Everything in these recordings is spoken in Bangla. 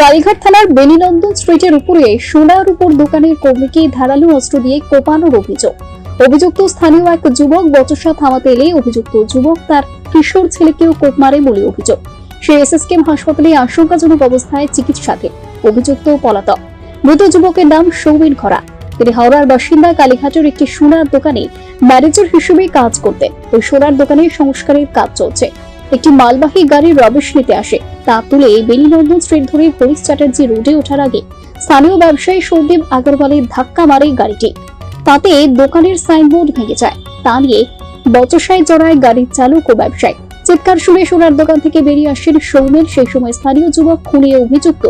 কালীঘাট থানার বেলিনন্দন স্ট্রিটের উপরে সোনার উপর দোকানের কর্মীকে ধারালো অস্ত্র দিয়ে কোপানোর অভিযোগ। অভিযুক্ত স্থানীয় এক যুবক বচসা থামাতে এলে অভিযুক্ত যুবক তার কিশোর ছেলেকেও কোপ মারে বলে অভিযোগ। সে এসএসকেএম হাসপাতালে আশঙ্কাজনক অবস্থায় চিকিৎসাধীন, অভিযুক্ত পলাতক। মৃত যুবকের নাম সৌমিন খরা তিনি হাওড়ার বাসিন্দা কালীঘাটের একটি সোনার দোকানে ম্যানেজার হিসেবে কাজ করতেন। ওই সোনার দোকানে সংস্কারের কাজ চলছে। একটি মালবাহী গাড়ি রবেশ নিতে আসে। তা তুলে বেলিনন্দন স্ট্রিট ধরে হরিশ চ্যাটার্জি রোডে ওঠার আগে স্থানীয় ব্যবসায়ী সৌদেব আগরওয়ালের ধাক্কা মারে গাড়িটি। তাতে দোকানের সাইনবোর্ড ভেঙে যায়। তা নিয়ে বচসায় জড়ায় গাড়ির চালক ও ব্যবসায়ী। চিৎকার শুনে সোনার দোকান থেকে বেরিয়ে আসেন সৌমেন সেই সময় স্থানীয় যুবক খুনে অভিযুক্ত।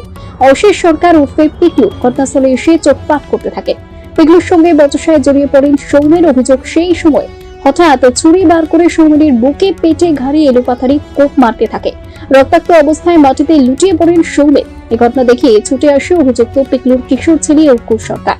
অশেষ সরকার ওরফে পিকলু ঘটনাস্থলে এসে চোখপাট করতে থাকে পিকলুর সঙ্গে বচসায় জড়িয়ে পড়েন সৌমেন অভিযোগ। সেই সময় হঠাৎ ছুরি বার করে সৌমেনের বুকে পেটে ঘাড়ে এলোপাথারি কোপ মারতে থাকে। রক্তাক্ত অবস্থায় মাটিতে লুটিয়ে পড়েন সৌমেন। এ ঘটনা দেখে ছুটে আসে অভিযুক্ত পিকলুর কিশোর ছেলে অঙ্কুর সরকার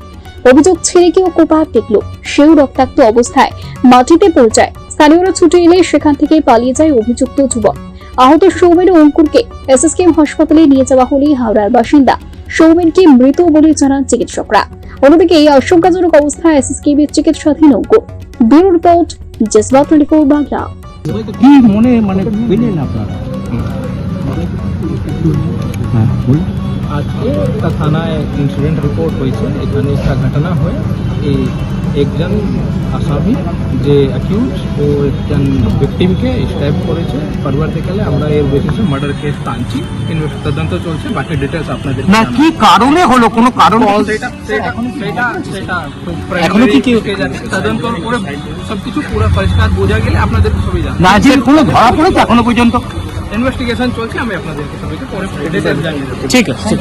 অভিযোগ ছেলেকেও কোপায় পিকলু। সেও রক্তাক্ত অবস্থায় মাটিতে পৌঁছায় স্থানীয়রা ছুটে এলে সেখান থেকে পালিয়ে যায় অভিযুক্ত যুবক। আহত সৌমেন অঙ্কুরকে এসএসকেএম হাসপাতালে নিয়ে যাওয়া হলে হাওড়ার বাসিন্দা সৌমেনকে মৃত বলে জানান চিকিৎসকরা। অন্যদিকে এই আশঙ্কাজনক অবস্থায় এসএসকেএম এর চিকিৎসাধীন অঙ্কুর। ব্যুরো রিপোর্ট জেসবা টোয়েন্টি ফোর বাংলা কি মনে মানে পেলেন আপনারা? হ্যাঁ আজকে একটা থানায় ইনসিডেন্ট রিপোর্ট হয়েছে। এখানে একটা ঘটনা হয়। এই একজন আসামি যে অ্যাকিউজ ও একজন ভিকটিমকে স্ট্যাপ করেছে। পরবর্তীকালে আমরা এর বেসিসে মার্ডার কেস টানছি। তদন্ত চলছে বাকি ডিটেলস আপনাদের না কি কারণে হলো? কোনো কারণ সেটা সেটা সেটা এখনও কি কেউ- তদন্ত করে সবকিছু পুরো পরিষ্কার বোঝা গেলে আপনাদের সবই জানাব। না যে কোনো ধরা পড়েছে এখনও পর্যন্ত? ইনভেস্টিগেশন চলছে আমি আপনাদেরকে সবাইকে পরে ঠিক আছে।